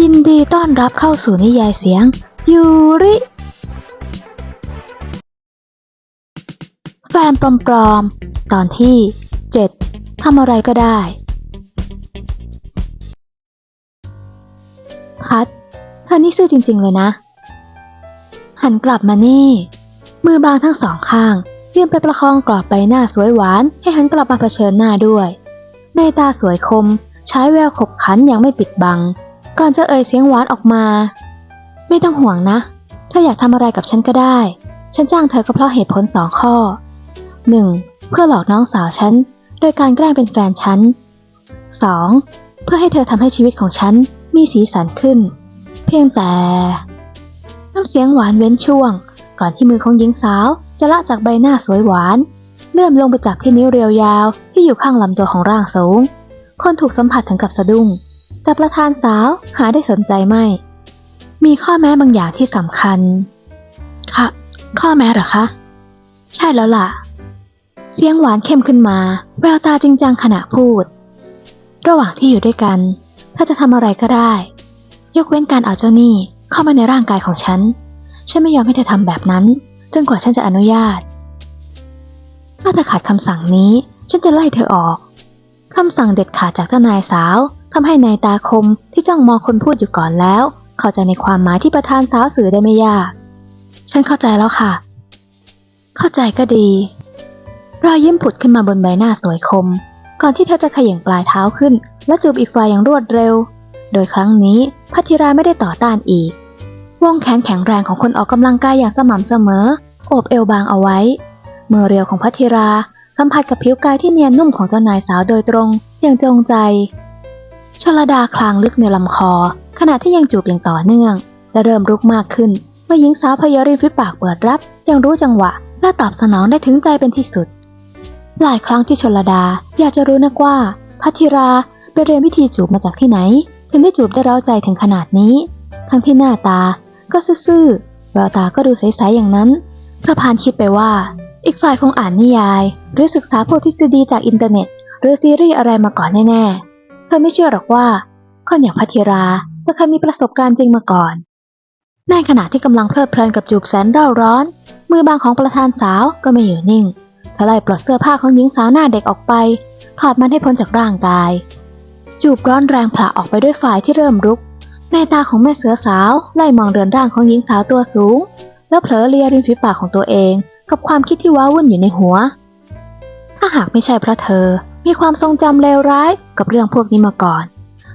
ยินดีต้อนรับเข้าสู่นิยายเสียง ยูริ แฟนปลอมๆ ตอนที่ 7ทำอะไรก็ได้ พัดเธอนี่ซื่อจริงๆเลยนะ หันกลับมานี่ มือบางทั้งสองข้างเยื่นไปประคองกรอบใบหน้าสวยหวานให้หันกลับมาเผชิญหน้าด้วย ในตาสวยคม ใช้แววขบขันอย่างไม่ปิดบัง ก่อนจะเอ่ยเสียงหวานออกมา ไม่ต้องห่วงนะ ถ้าอยากทำอะไรกับฉันก็ได้ ฉันจ้างเธอก็เพราะเหตุผลสองข้อ 1. เพื่อหลอกน้องสาวฉัน โดยการแกล้งเป็นแฟนฉัน 2. เพื่อให้เธอทำให้ชีวิตของฉันมีสีสันขึ้น เพียงแต่น้ำเสียงหวานเว้นช่วง ก่อนที่มือของหญิงสาว จะละจากใบหน้าสวยหวานเลื่อมลงไปจับที่นิ้วเรียวยาวที่อยู่ข้างลำตัวของร่างสูง คนถูกสัมผัสถึงกับสะดุ้ง แต่ประธานสาวหาได้สนใจไม่ มีข้อแม้บางอย่างที่สำคัญ ค่ะ ข้อแม้หรอคะ ใช่แล้วล่ะ เสียงหวานเข้มขึ้นมา แววตาจริงจังขณะพูด ระหว่างที่อยู่ด้วยกันเธอจะทำอะไรก็ได้ ยกเว้นการเอาเจ้าหนี้เข้ามาในร่างกายของฉัน ฉันไม่ยอมให้เธอทำแบบนั้น จนกว่าฉันจะอนุญาต ถ้าเธอขัดคำสั่งนี้ ฉันจะไล่เธอออกคำสั่งเด็ดขาดจากเจ้านายสาว ทำให้นายตาคมที่จ้องมองคนพูดอยู่ก่อนแล้ว เข้าใจในความหมายที่ประธานสาวสื่อได้ไม่ยาก ฉันเข้าใจแล้วค่ะ เข้าใจก็ดี รอยยิ้มผุดขึ้นมาบนใบหน้าสวยคม ก่อนที่เธอจะขย่งปลายเท้าขึ้น และจูบอีกฝ่ายอย่างรวดเร็ว โดยครั้งนี้พัทธิราไม่ได้ต่อต้านอีก วงแขนแข็งแรงของคนออกกำลังกายอย่างสม่ำเสมอ โอบเอวบางเอาไว้ มือเรียวของพัทธิราสัมผัสกับผิวกายที่เนียนนุ่มของเจ้านายสาวโดยตรงอย่างจงใจ ชลดาคลางลึกในลำคอ ขณะที่ยังจูบอย่างต่อเนื่อง และเริ่มรุกมากขึ้น เมื่อหญิงสาวพยาริมฝีปากเปิดรับย่างรู้จังหวะ และตอบสนองได้ถึงใจเป็นที่สุด หลายครั้งที่ชลดาอยากจะรู้นักว่าพัทธิราไปเรียนวิธีจูบมาจากที่ไหน ถึงได้จูบได้เร้าใจถึงขนาดนี้ ทั้งที่หน้าตาก็ซื่อๆแววตาก็ดูใสๆอย่างนั้นเธอพานคิดไปว่า อีกฝ่ายคงอ่านนิยาย หรือศึกษาพวกทฤษฎีจากอินเทอร์เน็ต หรือซีรีส์อะไรมาก่อนแน่ๆ ธอไม่เชื่อหรอกว่า คนอย่างพัทิราจะเคยมีประสบการณ์จริงมาก่อน ในขณะที่กำลังเพลิดเพลินกับจูบแสนเร่าร้อน มือบางของประธานสาวก็ไม่อยู่นิ่งเธอไล่ปลดเสื้อผ้าของหญิงสาวหน้าเด็กออกไปถอดมันให้พ้นจากร่างกาย จูบร้อนแรงผละออกไปด้วยฝ่ายที่เริ่มรุก ในตาของแม่เสือสาวไล่มองเรือนร่างของหญิงสาวตัวสูง แล้วเผลอเลียริมฝีปากของตัวเอง กับความคิดที่ว้าวุ่นอยู่ในหัว ถ้าหากไม่ใช่เพราะเธอ มีความทรงจำเลวร้ายกับเรื่องพวกนี้มาก่อน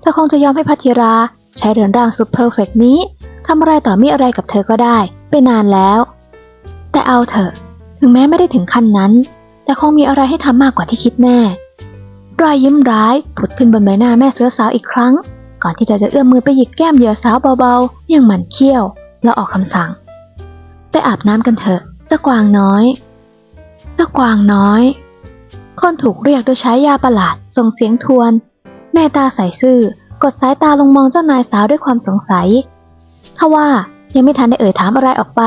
เธอคงจะยอมให้พัทิราใช้เรือนร่างสุดเพอร์เฟกนี้ทำอะไรต่อมีอะไรกับเธอก็ได้ไปนานแล้ว แต่เอาเถอะ ถึงแม้ไม่ได้ถึงขั้นนั้น แต่คงมีอะไรให้ทำมากกว่าที่คิดแน่ รอยยิ้มร้ายผุดขึ้นบนใบหน้าแม่เสือสาวอีกครั้ง ก่อนที่เธอจะเอื้อมมือไปหยิกแก้มเหยื่อสาวเบาๆอย่างหมันเคี้ยว แล้วออกคำสั่ง ไปอาบน้ำกันเถอะเจ้ากวางน้อยเจ้ากวางน้อย คนถูกเรียกโดยใช้ยาประหลาด ส่งเสียงทวน แม่ตาใส่ซื่อกดสายตาลงมองเจ้านายสาวด้วยความสงสัยทว่ายังไม่ทันได้เอ่ยถามอะไรออกไป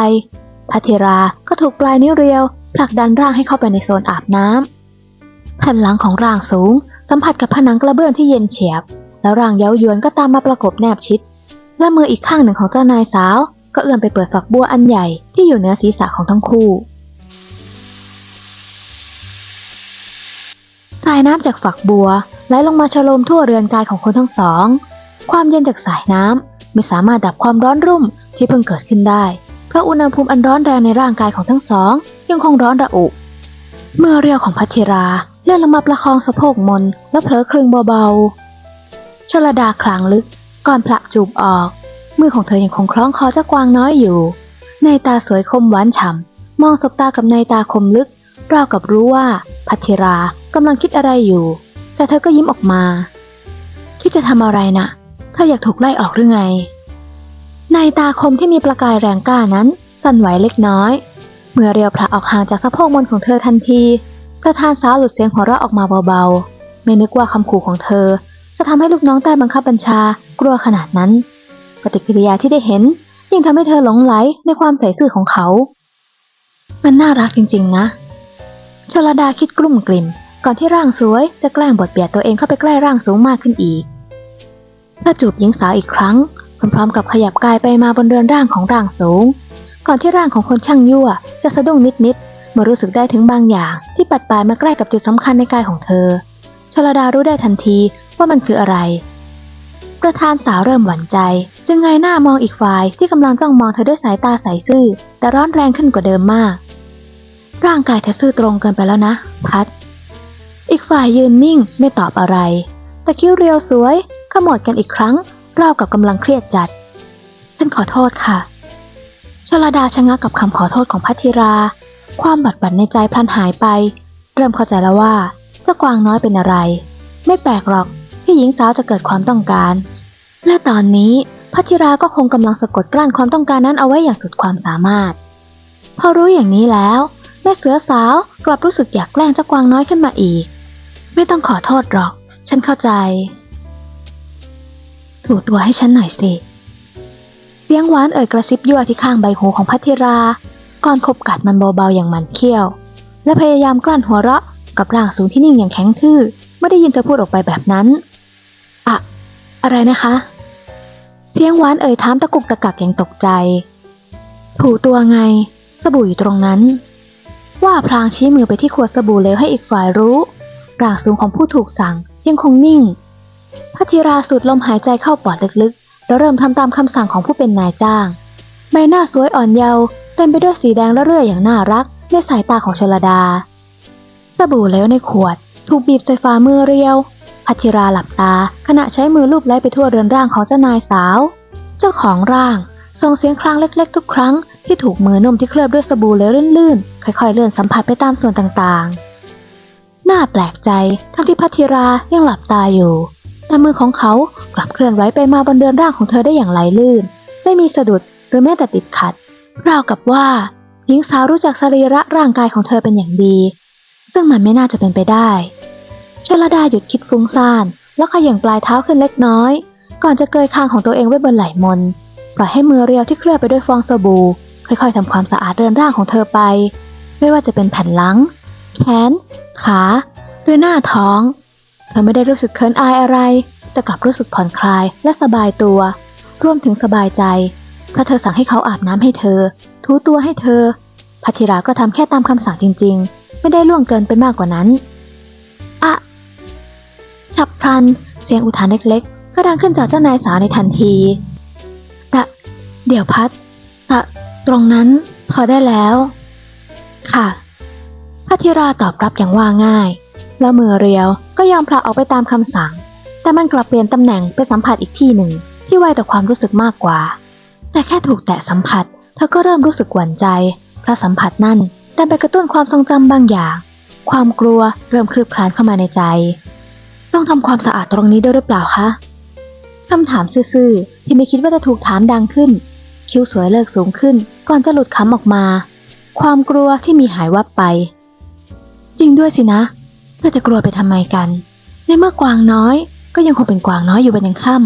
พัทิราก็ถูกปลายนิ้วเรียวผลักดันร่างให้เข้าไปในโซนอาบน้ำแผ่นหลังของร่างสูง สัมผัสกับผนังกระเบื้องที่เย็นเฉียบ แล้วร่างเย้ายวนก็ตามมาประกบแนบชิด และมืออีกข้างหนึ่งของเจ้านายสาว ก็เอื้อมไปเปิดฝักบัวอันใหญ่ที่อยู่เหนือศีรษะของทั้งคู่ สายน้ำจากฝักบัวไหลลงมาชโลมทั่วเรือนกายของคนทั้งสอง ความเย็นจากสายน้ำไม่สามารถดับความร้อนรุ่มที่เพิ่งเกิดขึ้นได้ เพราะอุณหภูมิอันร้อนแรงในร่างกายของทั้งสอง ยังคงร้อนระอุ เมื่อเรียวของพัทธิราเลื่อนลงมาประคองสะโพกมนและเผลอคลึงเบาๆ ชลดาคลางลึกก่อนผลักจูบออก มือของเธอยังคงคล้องคอเจ้ากวางน้อยอยู่ ในตาสวยคมหวานฉ่ำมองสบตากับในตาคมลึกราวกับรู้ว่า พัทิรากำลังคิดอะไรอยู่ แต่เธอก็ยิ้มออกมา คิดจะทำอะไรนะ่ะเธออยากถูกไล่ออกหรือไง ในตาคมที่มีประกายแรงกล้านั้น สั่นไหวเล็กน้อย เมื่อเรียวผละออกห่างจากสะโพกมนของเธอทันที ประธานสาวหลุดเสียงหัวเราะออกมาเบาๆ ไม่นึกว่าคำขู่ของเธอ จะทำให้ลูกน้องใต้บังคับบัญชากลัวขนาดนั้น ปฏิกิริยาที่ได้เห็นยิ่งทำให้เธอหลงไหลในความใส่ซื่อของเขา มันน่ารักจริงๆนะ ชลดาคิดกลุ้มกลิ่ม ก่อนที่ร่างสวยจะแกล้งบดเบียดตัวเองเข้าไปใกล้ร่างสูงมากขึ้นอีกเธอจูบหญิงสาวอีกครั้งพร้อมๆกับขยับกายไปมาบนเรือนร่างของร่างสูง ก่อนที่ร่างของคนช่างยั่ว จะสะดุ้งนิดๆเมื่อรู้สึกได้ถึงบางอย่าง ที่ปัดปลายมาใกล้กับจุดสำคัญในกายของเธอชลดารู้ได้ทันทีว่ามันคืออะไร ประธานสาวเริ่มหวั่นใจ จึงเงยหน้ามองอีกฝ่ายที่กำลังจ้องมองเธอด้วยสายตาใสซื่อ แต่ร้อนแรงขึ้นกว่าเดิมมาก ร่างกายเธอซื่อตรงเกินไปแล้วนะ พัด อีกฝ่ายยืนนิ่งไม่ตอบอะไร แต่คิ้วเรียวสวยขมวดกันอีกครั้งราวกับกำลังเครียดจัด ฉันขอโทษค่ะ ชลาดาชะงักกับคำขอโทษของพัทธิรา ความบัดบัดในใจพลันหายไป เริ่มเข้าใจแล้วว่าเจ้ากวางน้อยเป็นอะไร ไม่แปลกหรอกที่หญิงสาวจะเกิดความต้องการ และตอนนี้พัทธิราก็คงกำลังสะกดกลั้นความต้องการนั้นเอาไว้อย่างสุดความสามารถ พอรู้อย่างนี้แล้ว แม่เสือสาวกลับรู้สึกอยากแกล้งเจ้ากวางน้อยขึ้นมาอีก ไม่ต้องขอโทษหรอก ฉันเข้าใจ ถูตัวให้ฉันหน่อยสิ เสียงหวานเอ่ยกระซิบยั่วที่ข้างใบหูของพัทิรา ก่อนคบกัดมันเบาๆอย่างหมันเคี้ยว และพยายามกลั้นหัวเราะกับร่างสูงที่นิ่งอย่างแข็งทื่อไม่ได้ยินเธอพูดออกไปแบบนั้น อะ อะไรนะคะ เสียงหวานเอ่ยถามตะกุกตะกักอย่างตกใจ ถูตัวไง สบู่อยู่ตรงนั้น ว่าพลางชี้มือไปที่ขวดสบู่เหลวให้อีกฝ่ายรู้ร่างสูงของผู้ถูกสั่งยังคงนิ่งพัทิราสูดลมหายใจเข้าปอดลึกๆ แล้วเริ่มทำตามคำสั่งของผู้เป็นนายจ้าง ใบหน้าสวยอ่อนเยาว์เต็มไปด้วยสีแดงและเรื่อยอย่างน่ารัก ในสายตาของชลดา สบู่เหลวในขวด ถูกบีบใส่ฝ่ามือเรียวพัทิราหลับตา ขณะใช้มือลูบไล้ไปทั่วเรือนร่างของเจ้านายสาว เจ้าของร่าง ส่งเสียงครางเล็กๆ ทุกครั้งที่ถูกมือนุ่มที่เคลือบด้วยสบู่เลวลื่นๆ ค่อยๆ เลื่อนสัมผัสไปตามส่วนต่างๆ น่าแปลกใจทั้งที่พัทธิรายังหลับตาอยู่ แต่มือของเขากลับเคลื่อนไหวไปมาบนเรือนร่างของเธอได้อย่างไหลลื่น ไม่มีสะดุดหรือแม้แต่ติดขัด ราวกับว่าหญิงสาวรู้จักสรีระร่างกายของเธอเป็นอย่างดี ซึ่งมันไม่น่าจะเป็นไปได้ชลดาหยุดคิดฟุ้งซ่าน แล้วขย่งปลายเท้าขึ้นเล็กน้อย ก่อนจะเกยคางของตัวเองไว้บนไหล่มน ปล่อยให้มือเรียวที่เคลือบไปด้วยฟองสบู่ ค่อยๆทำความสะอาดเรือนร่างของเธอไป ไม่ว่าจะเป็นแผ่นหลัง แขน ขา หรือหน้าท้อง เธอไม่ได้รู้สึกเขินอายอะไร แต่กลับรู้สึกผ่อนคลายและสบายตัว รวมถึงสบายใจ เพราะเธอสั่งให้เขาอาบน้ำให้เธอทูตัวให้เธอพัทิราก็ทำแค่ตามคำสั่งจริง ๆ ไม่ได้ล่วงเกินไปมากกว่านั้นอะฉับพลัน เสียงอุทานเล็กๆก็ดังขึ้นจากเจ้านายสาวในทันที เดี๋ยวพัดแต่ตรงนั้นพอได้แล้ว ค่ะพัทธิราตอบรับอย่างว่าง่าย แล้วมือเรียวก็ยอมพลาออกไปตามคำสั่ง แต่มันกลับเปลี่ยนตำแหน่งไปสัมผัสอีกที่หนึ่ง ที่ไวต่อความรู้สึกมากกว่า แต่แค่ถูกแตะสัมผัส เธอก็เริ่มรู้สึกหวั่นใจเพราะสัมผัสนั่นดันไปกระตุ้นความทรงจำบางอย่าง ความกลัวเริ่มคลืบคลานเข้ามาในใจ ต้องทำความสะอาดตรงนี้ด้วยหรือเปล่าคะคำถามซื่อๆที่ไม่คิดว่าจะถูกถามดังขึ้น คิ้วสวยเลิกสูงขึ้น ก่อนจะหลุดคำออกมา ความกลัวที่มีหายวับไป จริงด้วยสินะเธอจะกลัวไปทำไมกัน ในเมื่อกวางน้อยก็ยังคงเป็นกวางน้อยอยู่เป็นยังค่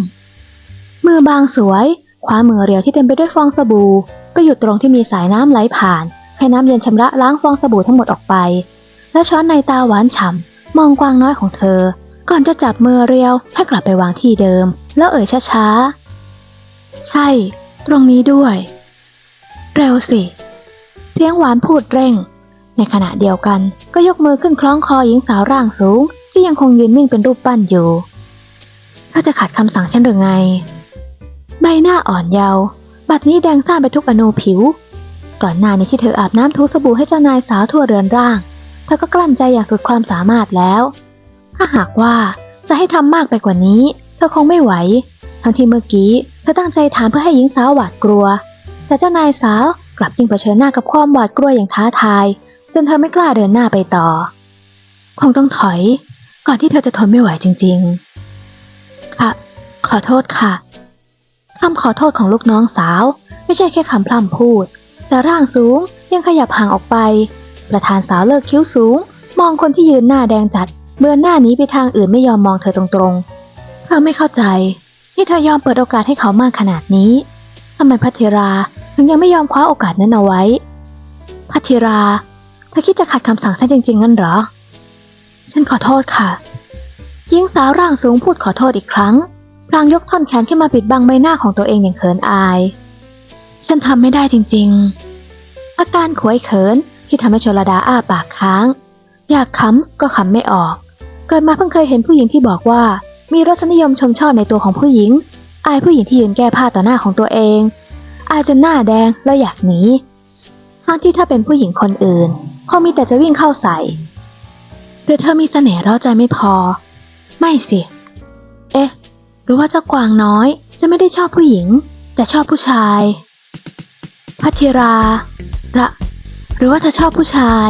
ำมือบางสวยคว้ามือเรียวที่เต็มไปด้วยฟองสบู่ ก็หยุดตรงที่มีสายน้ำไหลผ่าน ให้น้ำเย็นชำระล้างฟองสบู่ทั้งหมดออกไป และช้อนในตาหวานฉ่ำมองกวางน้อยของเธอ ก่อนจะจับมือเรียวให้กลับไปวางที่เดิม แล้วเอ่ยช้าๆ ใช่ ตรงนี้ด้วย เร็วสิ เสียงหวานพูดเร่ง ในขณะเดียวกันก็ยกมือขึ้นคล้องคอหญิงสาวร่างสูง ที่ยังคงยืนนิ่งเป็นรูปปั้นอยู่ถ้าจะขัดคำสั่งฉันหรือไง ใบหน้าอ่อนเยาว์บัดนี้แดงซ่านไปทุกอนูผิว ก่อนหน้านี้ที่เธออาบน้ำทูสบู่ให้เจ้านายสาวทั่วเรือนร่าง เธอก็กลั้นใจอย่างสุดความสามารถแล้ว ถ้าหากว่าจะให้ทำมากไปกว่านี้ เธอคงไม่ไหว ทั้งที่เมื่อกี้เธอตั้งใจถามเพื่อให้หญิงสาวหวาดกลัว แต่เจ้านายสาวกลับยิ่งเผชิญหน้ากับความหวาดกลัวอย่างท้าทาย จนเธอไม่กล้าเดินหน้าไปต่อ คงต้องถอย ก่อนที่เธอจะทนไม่ไหวจริง ๆ ค่ะ ขอโทษค่ะคำขอโทษของลูกน้องสาว ไม่ใช่แค่คำพร่ำพูด แต่ร่างสูงยังขยับห่างออกไป ประธานสาวเลิกคิ้วสูง มองคนที่ยืนหน้าแดงจัดเบือนหน้านี้ไปทางอื่นไม่ยอมมองเธอตรงๆเธอไม่เข้าใจ ที่เธอยอมเปิดโอกาสให้เขามากขนาดนี้ทำไมพัทธิราถึงยังไม่ยอมคว้าโอกาสนั้นเอาไว้ พัทธิราเธอคิดจะขัดคำสั่งฉันจริง ๆ งั้นเหรอ ฉันขอโทษค่ะหญิงสาวร่างสูงพูดขอโทษอีกครั้งพลางยกท่อนแขนขึ้นมาปิดบังใบหน้าของตัวเองอย่างเขินอาย ฉันทำไม่ได้จริง ๆ อาการขวยเขินที่ทำให้ชลดาอ้าปากค้าง อยากขำก็ขำไม่ออก เกิดมาเพิ่งเคยเห็นผู้หญิงที่บอกว่า มีรสนิยมชมชอบในตัวของผู้หญิง อายผู้หญิงที่ยืนแก้ผ้าต่อหน้าของตัวเอง อายจนหน้าแดงแล้วอยากหนีทั้งที่ถ้าเป็นผู้หญิงคนอื่นคงมีแต่จะวิ่งเข้าใส่หรือเธอมีเสน่ห์ร้าใจไม่พอ ไม่สิ เอ๊ะ หรือว่าเจ้ากวางน้อยจะไม่ได้ชอบผู้หญิง แต่ชอบผู้ชายพัทิรา ระ หรือว่าเธอชอบผู้ชาย